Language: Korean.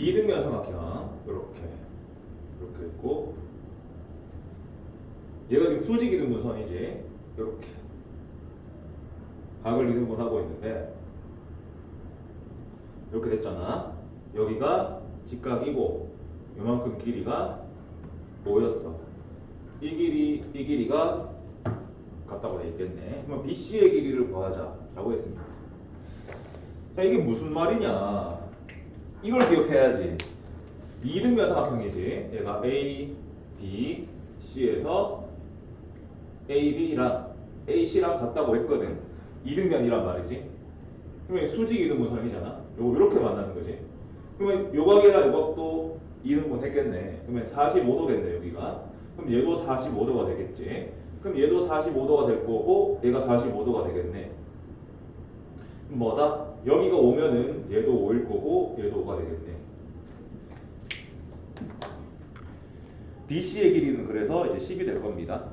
이등변 삼각형 이렇게. 이렇게 있고. 얘가 지금 수직 이등분선이지. 이렇게. 각을 이등분하고 있는데. 이렇게 됐잖아. 여기가 직각이고 요만큼 길이가 모였어. 이 길이 이 길이가 같다고 돼 있겠네. 그러면 BC의 길이를 구하자 라고 했습니다. 자 이게 무슨 말이냐 이걸 기억해야지. 이등변 삼각형이지. 얘가 A, B, C에서 A, B랑 A, C랑 같다고 했거든. 이등변이란 말이지. 그러면 수직 이등분선이잖아. 요거 이렇게 만나는 거지. 그러면 요각이랑 요각도 이등분 했겠네. 그러면 45도겠네 여기가. 그럼 얘도 45도가 되겠지. 그럼 얘도 45도가 될 거고 얘가 45도가 되겠네. 뭐다? 여기가 오면은 얘도 5일 거고 얘도 5가 되겠네 BC의 길이는 그래서 이제 10이 될 겁니다